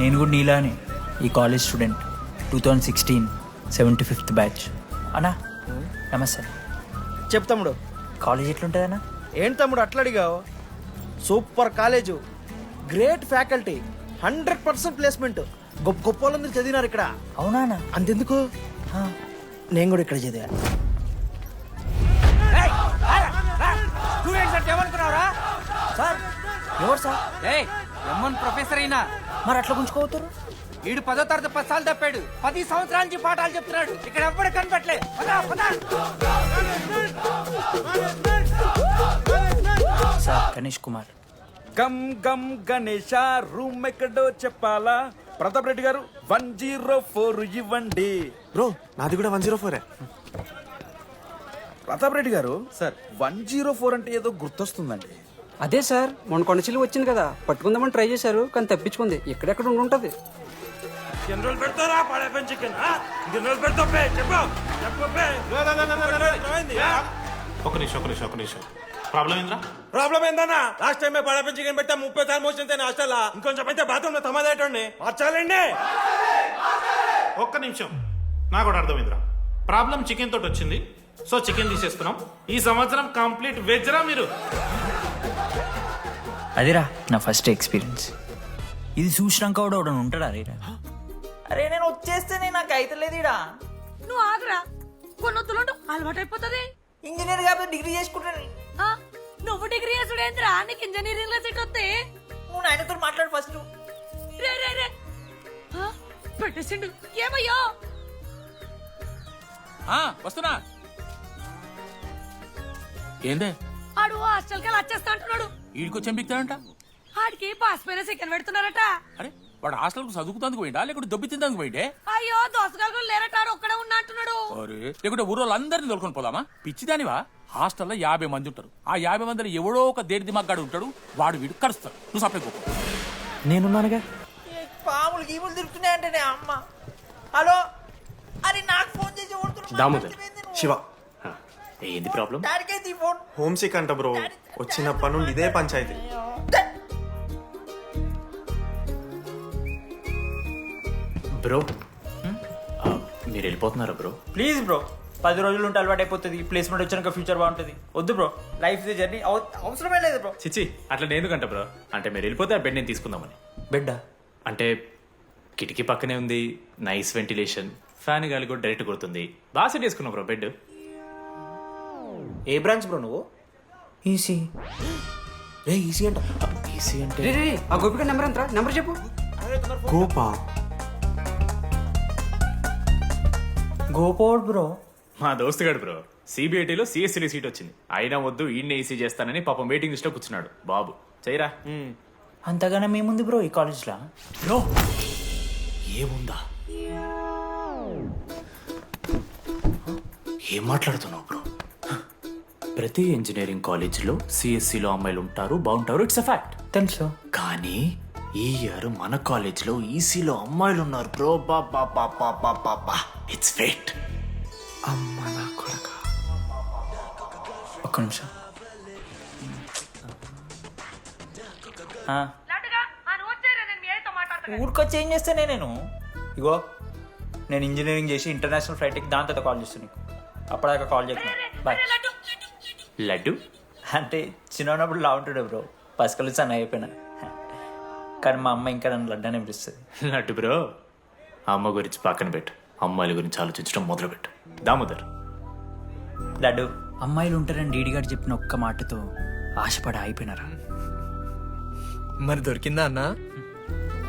నేను కూడా నీలానే ఈ college student two thousand sixteen seventy fifth batch అన్నా నమస్తే. చెప్పు తమ్ముడు. కాలేజ్ ఎట్లుంటుందన్నా ఏంటి తమ్ముడు అట్లా అడిగావు? Super college. Great faculty hundred percent placement. గొప్ప గొప్ప వాళ్ళందరూ చదివినారు ఇక్కడ. అవునా అన్న? అంతెందుకు? ఆ, నేను కూడా ఇక్కడ చదివా. సార్ ఎవరు సార్? ఏయ్ ఎమ్మన్ ప్రొఫెసర్ అయినా. మరి అట్లా గుంజుకోవతారు వీడు పదో తరగతి పది సార్లు తప్పాడు. పది సంవత్సరాల నుంచి పాఠాలు చెప్తున్నాడు. ఇక్కడ ఎవ్వడు కనపట్లే. పదా పదా. సార్ గణేష్ కుమార్. గమ్ గమ్ గణేష రూమ్ ఎక్కడో చెప్పాలా? Pratap Reddy garu one zero four ఇవ్వండి. బ్రో నాది కూడా వన్ జీరో ఫోరే. ప్రతాప్ రెడ్డి గారు సార్. వన్ జీరో ఫోర్ అంటే ఏదో గుర్తొస్తుందండి. అదే సార్ మొన్న కొండచిల్లి వచ్చింది కదా పట్టుకుందామని ట్రై చేశారు కానీ తప్పించుకుంది. ఎక్కడెక్కడ ఉండి ఉంటది? ఒక నిమిషం ఒక నిమిషం ఒక నిమిషం. ప్రాబ్లం ఏంద్రా? ప్రాబ్లం ఏందన్నా? లాస్ట్ టైం పడప చికెన్ పెట్టా ముప్పై సార్లు మోసింది హాస్టల్ ఇంకొంచెం అయితే బాత్రూమ్లో తమాదేటండి మార్చాలండి. ఒక్క నిమిషం. నాకు కూడా అర్థమైందిరా. ప్రాబ్లం చికెన్ తోటి వచ్చింది. సో చికెన్ తీసేస్తున్నాం ఈ సంవత్సరం కంప్లీట్ వెజ్ రా మీరు. అదిరా నా ఫస్ట్ ఎక్స్పీరియన్స్. ఇది చూసినాక కూడా ఒకడు ఉంటాడా? రే. అరే నేను వచ్చేస్తేనే నాకు అయితలేదు ఇడా నువ్వు ఆగరా. కొన్నొత్తులుంటూ అలవాటైపోతుంది. ఇంజనీర్ కాబట్టి డిగ్రీ చేసుకుంటాను. ఆ, నువ్వు డిగ్రీ చేసుడేంద్రా నీకు ఇంజనీరింగ్లో సీట్ వస్తే. నువ్వు నాయనతో మాట్లాడు ఫస్ట్. రే రే రే. ఆ, పెట్టేసిండు. ఏమయ్యో? వస్తున్నా. ఏందే? ఆడు హాస్టల్కి వచ్చేస్తా అంటున్నాడు. వీడికి చెంపిస్తాడంట? ఆడికి పాస్ పైన సెకండ్ పెడుతున్నారట. అరే వాడు హాస్టల్కు చదువుకుతానికి పోయిండా? లేకుంటే దొబ్బి తిందానికి పోయిండే? అయ్యో దోసగాళ్ళు లేరట ఒక్కడే ఉన్నా అంటున్నాడు. అరే లేకుంటే ఊరు వాళ్ళందరినీ తోలుకొని పోదామా? పిచ్చిదానివా? హాస్టల్లో యాభై మంది ఉంటారు. ఆ యాభై మందిలో ఎవడో ఒక దేడి దిమాగ్గాడు ఉంటాడు వాడు వీడు కరుస్తాడు. నువ్వు సప్లై పో. నేనున్నానుగా? పాములు గీములు తిరుగుతున్నాయంటే అమ్మ. హలో? అరే నాకు ఫోన్ చేసి. దామోదర్. శివ. ఏంది ప్రాబ్లం? డాడీకి ఫోన్? హోమ్ సిక్ అంట బ్రో. వచ్చినప్పటి నుండి ఇదే పంచాయతీ. బ్రో మీరు వెళ్ళిపోతున్నారా బ్రో? ప్లీజ్ బ్రో పది రోజులు ఉంటే అలవాటు అయిపోతుంది. ప్లేస్మెంట్ వచ్చినాక ఫ్యూచర్ బాగుంటుంది. వద్దు బ్రో లైఫ్ జర్నీ అవసరమే లేదు బ్రో. చిచి అట్లా నేను ఎందుకంట బ్రో? అంటే మీరు వెళ్ళిపోతే ఆ బెడ్ నేను తీసుకుందామని. బిడ్డ అంటే కిటికీ పక్కనే ఉంది నైస్ వెంటిలేషన్ ఫ్యాన్ గాలి కూడా డైరెక్ట్ కొడుతుంది. బాగా సెట్ చేసుకున్నాం బ్రో బెడ్ ఏ బ్రాంచ్ బ్రో నువ్వు? ఈసీ రే ఈజీ అంట. ఈసీ అంటే? రే రే రే, ఆ గోపిక నెంబర్ ఎంత నెంబర్ చెప్పు. గోపా. గోపోడ్ బ్రో. మా దోస్తు గాడు బ్రో. సిబిఐటీలో సిఎస్సీ సీట్ వచ్చింది. అయినా వద్దు ఈయన ఈసీ చేస్తానని పాపం వెయిటింగ్ లిస్ట్లో కూర్చున్నాడు. బాబు చేయరా అంతగానే మేముంది బ్రో ఈ కాలేజ్లో బ్రో ఏముందా? ఏం మాట్లాడుతున్నావు బ్రో? ప్రతి ఇంజనీరింగ్ కాలేజీలో సిఎస్సిలో అమ్మాయిలు ఉంటారు బాగుంటారు. ఇట్స్ అ ఫ్యాక్ట్ తెలుసు. కానీ ఈ ఇయర్ మన కాలేజీలో ఈసీలో అమ్మాయిలు ఉన్నారు బ్రో. బా బా బా బా బా బా బా. ఇట్స్ ఫేట్ అమ్మ నా కొడక. ఒక్క నిమిషం. ఆ, ఊరికొచ్చి ఏం చేస్తానే నేను. ఇగో నేను ఇంజనీరింగ్ చేసి ఇంటర్నేషనల్ ఫ్లైట్కి దాని తర్వాత కాల్ చేస్తాను నీకు. అప్పటిదాకా కాల్ చేస్తున్నా బాయ్ లడ్డు? లడ్డు లడ్డు లడ్డు అంటే చిన్నప్పుడు లా ఉంటుండే బ్రో. పసుకలు సన్న అయిపోయినా. కానీ మా అమ్మ ఇంకా నన్ను లడ్డానే పిలుస్తుంది. లడ్డు బ్రో అమ్మ గురించి పక్కన పెట్టు. అమ్మాయిల గురించి ఆలోచించడం మొదలుపెట్టు. దామోదర్. లడ్డు అమ్మాయిలు ఉంటారని డీడీ గారు చెప్పిన ఒక్క మాటతో ఆశపడి ఆగిపోయినారా? మరి దొరికిందా అన్న?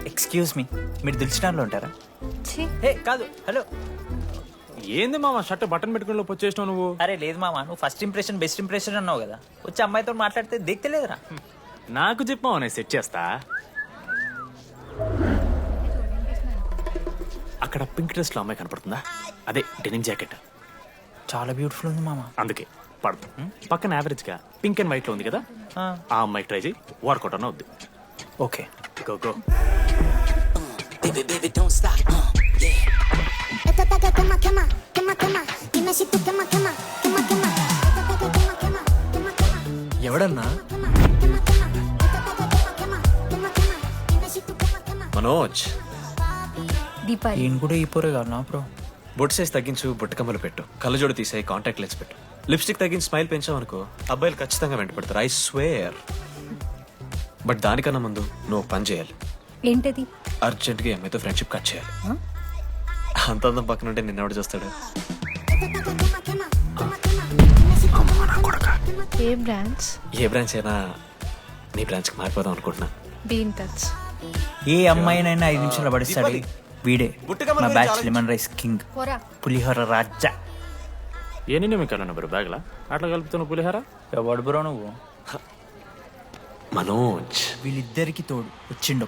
ఎక్స్క్యూజ్ మీ మీరు దిల్చినాలో ఉంటారా? ఏ కాదు హలో. ఏంది మామ షర్ట్ బటన్ పెట్టుకుని లోపు వచ్చేసినావు నువ్వు? అరే లేదు మామ నువ్వు ఫస్ట్ ఇంప్రెషన్ బెస్ట్ ఇంప్రెషన్ అన్నావు కదా. వచ్చి అమ్మాయితో మాట్లాడితే దిక్తలేదురా నాకు చెప్పావు నేను సెట్ చేస్తా. అక్కడ పింక్ డ్రెస్లో అమ్మాయి కనపడుతుందా? అదే డెనిమ్ జాకెట్. చాలా బ్యూటిఫుల్ ఉంది మామ. అందుకే పడదు. పక్కన యావరేజ్గా పింక్ అండ్ వైట్లో ఉంది కదా? ఆ, ఆ అమ్మాయి ట్రై చేయి వర్కౌట్ అన్న వద్దు. ఓకే. గో గో ఎవడన్నా మనోజ్ కూడా ఈ పోరే బొట్ సైజ్ తగ్గించు బొట్టకమ్మలు పెట్టు. కళ్ళజోడు తీసాయి కాంటాక్ట్ లెన్స్ పెట్టు. లిప్స్టిక్ తగ్గించి స్మైల్ పెంచామనుకో అబ్బాయిలు ఖచ్చితంగా వెంటబడతారు ఐ స్వేర్ బట్ దానికన్నా ముందు నువ్వు పని చేయాలి. ఏంటది? అర్జెంట్గా ఎంఐతో ఫ్రెండ్షిప్ కట్ చేయాలి. అంత అందం పక్కన ఉంటే నిన్నెవడు చూస్తాడు? ఏ బ్రాంచ్? ఏ బ్రాంచ్ అయినా నీ బ్రాంచ్కి మారిపోదాం అనుకుంటున్నా. బీన్ టచ్ ఏ అమ్మాయినైనా ఐదు నిమిషాలు పడిస్తాడు. వీడే మా బ్యాచ్ లెమన్ రైస్ కింగ్. పోరా. పులిహోర రాజా ఎన్ని నిమిషాలు బ్రో? బ్యాగ్లా? అట్లా కలుపుతున్న పులిహార? ఎవడు బ్రో నువ్వు? మనోజ్. వీళ్ళిద్దరికి తోడు వచ్చిండు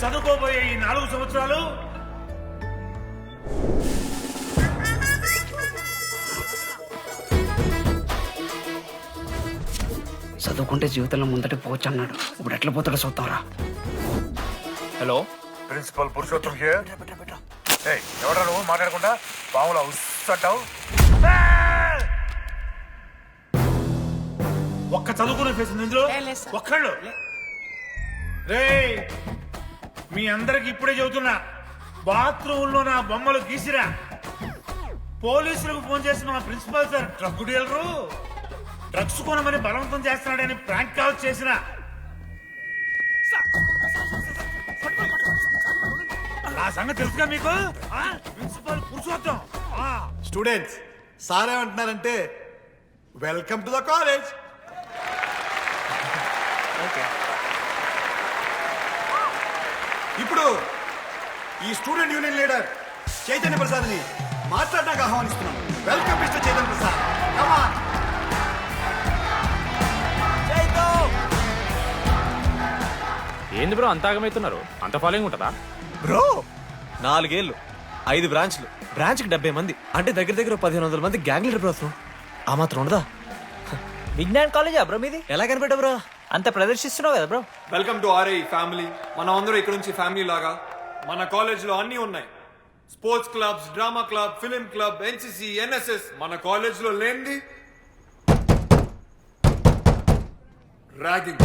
చదువుకోబోయే ఈ నాలుగు సంవత్సరాలు? చదువుకుంటే జీవితంలో ముందట పోవచ్చు అన్నాడు. ఇప్పుడు ఎట్లా పోతాడో చూద్దాంరా. హలో? ప్రిన్సిపల్ పురుషోత్తం హియర్ ఎవడా నువ్వు? మాట్లాడకుండా పాములా ఉస్సంటావు ఒక్క చదువుకునే ఫేస్ ఇందులో? ఒక్కళ్ళు? రే మీ అందరికి ఇప్పుడే చెబుతున్నా. బాత్రూంలో నా బొమ్మలు గీసిరా. పోలీసులకు ఫోన్ చేసిన మా principal sir drug dealer drugs కొనమని బలవంతం చేస్తున్నాడని ప్రాంక్ కాల్ చేసిన. ఆ సంగతి తెలుసుగా మీకు? Principal principal Purushottam. ఆ. స్టూడెంట్స్ సార్ ఏమంటున్నారంటే వెల్కమ్ టు ద కాలేజ్. ఇప్పుడు ఈ స్టూడెంట్ యూనియన్ లీడర్ చైతన్య ప్రసాద్ని మాట్లాడడానికి ఆహ్వానిస్తున్నాం. Welcome mister Chaitanya Prasad. Come on ఏంది బ్రో అంత ఆగమవుతున్నారు అంత ఫాలోయింగ్ ఉంటుందా? బ్రో నాలుగేళ్ళు ఐదు బ్రాంచ్లు. బ్రాంచ్కి డెబ్బై మంది అంటే దగ్గర దగ్గర పదిహేను వందల మంది గ్యాంగ్ లీడర్ బ్రో ఆ మాత్రం ఉండదా? విజ్ఞాన్ కాలేజా బ్రో మీది? ఎలా కనిపెట్టా బ్రో? అంత ప్రదర్శిస్తున్నావు కదా bro welcome to RI family మనం అందరూ ఇక్కడ నుంచి ఫ్యామిలీ లాగా. మన కాలేజీలో అన్నీ ఉన్నాయి. Sports clubs drama club film club NCC NSS మన కాలేజీలో లేనిది ర్యాగింగ్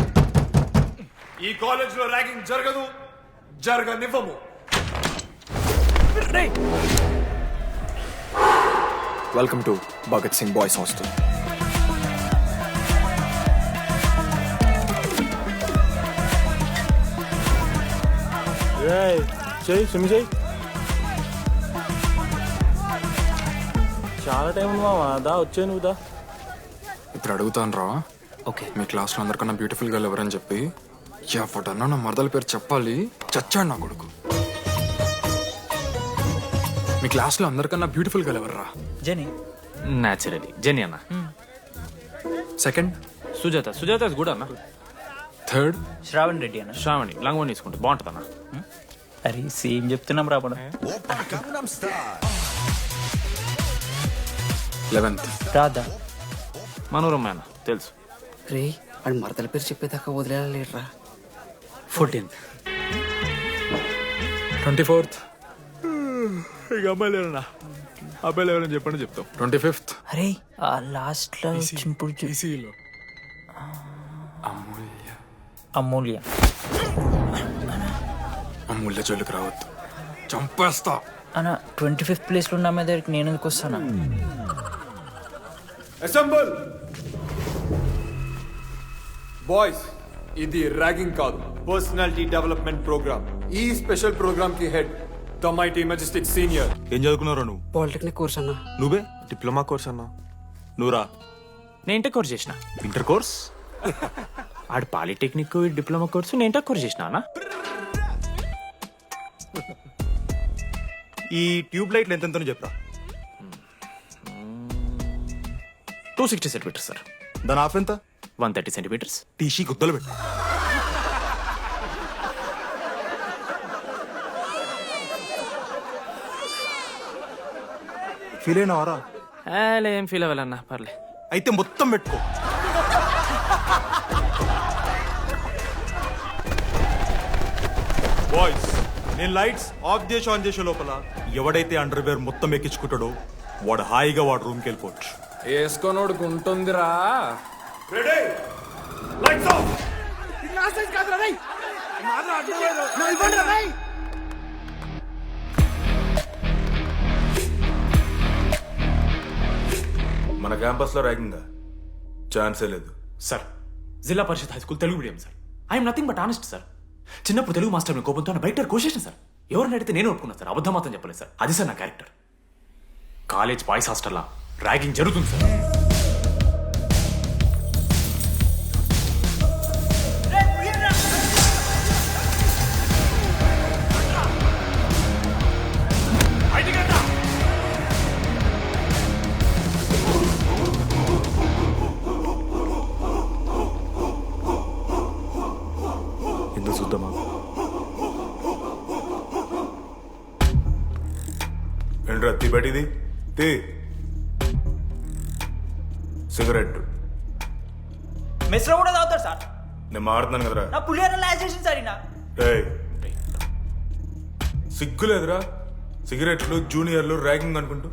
ఈ కాలేజీలో ర్యాగింగ్ జరగదు జరగనివ్వము. Welcome to Bhagat Singh boys hostel చెయ్యి స్విమ్ చెయ్యి. చాలా టైం ఉంది మామా దా వచ్చే నువ్వు దా. ఇప్పుడు అడుగుతాను రా. ఓకే. మీ క్లాస్లో అందరికన్నా బ్యూటిఫుల్ గర్ల్ ఎవరని చెప్పి. ఎవడన్నా నా మరదల పేరు చెప్పాలి. చచ్చాడు నా కొడుకు. మీ క్లాస్లో అందరికన్నా బ్యూటిఫుల్ గర్ల్ ఎవర్రా? జని. న్యాచురలీ జెని అన్న. సెకండ్ సుజాత. సుజాత గుడ్ అన్న. థర్డ్ శ్రావణ్ రెడ్డి అన్న. శ్రావణి. లంగోని తీసుకుంటే. బాగుంటుంది అన్న అరే సేమ్ చెప్తున్నాం రాపడం లెవెన్త్ రాదా మనోరమ్మ తెలుసు. రే అని మరదల పేరు చెప్పేదాకా వదిలేలా లేడరా ఫోర్టీన్త్ ట్వంటీ ఫోర్త్ ఇక అమ్మాయిలు ఎవరన్నా? అబ్బాయిలు ఎవరైనా చెప్పండి చెప్తాం. ట్వంటీ ఫిఫ్త్ అరే ఆ లాస్ట్లో వచ్చినప్పుడు చూ- ఈసీలో. అమూల్య అమూల్య. అమూల్య జోలికి రావద్దు. చంపేస్తా. అన్న ట్వంటీ ఫిఫ్త్ ప్లేస్లో ఉన్న మీ దగ్గరికి నేను ఎందుకు వస్తానా? అసెంబుల్! బాయ్స్ ఇది ర్యాగింగ్ కాదు. Personality development program. ఈ స్పెషల్ ప్రోగ్రామ్కి head the mighty majestic senior. ఏం చదువుకున్నారా నువ్వు? పాలిటెక్నిక్ కోర్స్ అన్న. నువ్వే? డిప్లొమా కోర్స్ అన్నా. నువ్వురా నేను ఇంటర్ కోర్స్ చేసిన. Inter course? ఆడు పాలిటెక్నిక్ డిప్లొమా కోర్సు నేను కోర్స్ చేసిన ఈ ట్యూబ్ లైట్లు ఎంతెంతనో చెప్పరా. Two sixty centimeters sir. దాని ఆఫ్ ఎంత? One thirty centimeters. టీసీ గుద్దలు పెట్టు. ఫీల్ అయినావారా? ఏం ఫీల్ అవ్వాలన్నా పర్లే. అయితే మొత్తం పెట్టుకో. బాయ్స్ నేను లైట్స్ ఆఫ్ చేసి ఆన్ చేసే లోపల ఎవడైతే అండర్ వేర్ మొత్తం ఎక్కించుకుంటాడో వాడు హాయిగా వాడు రూమ్కి వెళ్ళిపోవచ్చు. వేసుకోనోడుకు ఉంటుందిరా. రెడీ లైట్స్ ఆఫ్ మన క్యాంపస్లో ర్యాగింగ్ ఛాన్సే లేదు. Sir Zilla Parishad high school Telugu medium sir. I'm nothing but honest sir. చిన్నప్పుడు తెలుగు మాస్టర్ని కోపంతో బయట కోసేసాను సార్. ఎవరిని అడిగితే నేను ఒప్పుకున్నా సార్. అబద్ధం మాత్రం చెప్పలేదు సార్. అది సార్ నా క్యారెక్టర్. కాలేజ్ బాయ్స్ హాస్టల్లా. ర్యాగింగ్ జరుగుతుంది సార్. చూద్దామా ఏంట్రా తీ బయటిది తీ. సిగరెట్ మెస్లో కూడా తాగుతాడు సార్. నేను మాడుతున్నాను కదరా. నా పులిహోర లాస్ట్ చేసింది సార్ ఈయన. ఏయ్. సిగ్గులేదురా. సిగరెట్లు జూనియర్లు ర్యాగింగ్ అనుకుంటూ.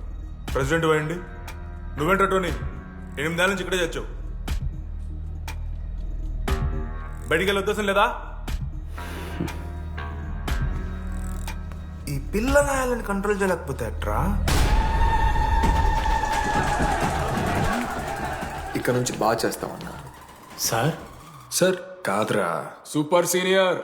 ప్రెసిడెంట్ పోయండి. నువ్వేంట్రా టోనీ? ఎనిమిదేళ్ళ నుంచి ఇక్కడే చచ్చావు బయటికి వెళ్ళే ఉద్దేశం లేదా? ఈ పిల్లగాయలను కంట్రోల్ చేయలేకపోతే అట్రా ఇక్కడ నుంచి బాగా చేస్తామన్నా. సార్? సార్ కాదురా. Super senior.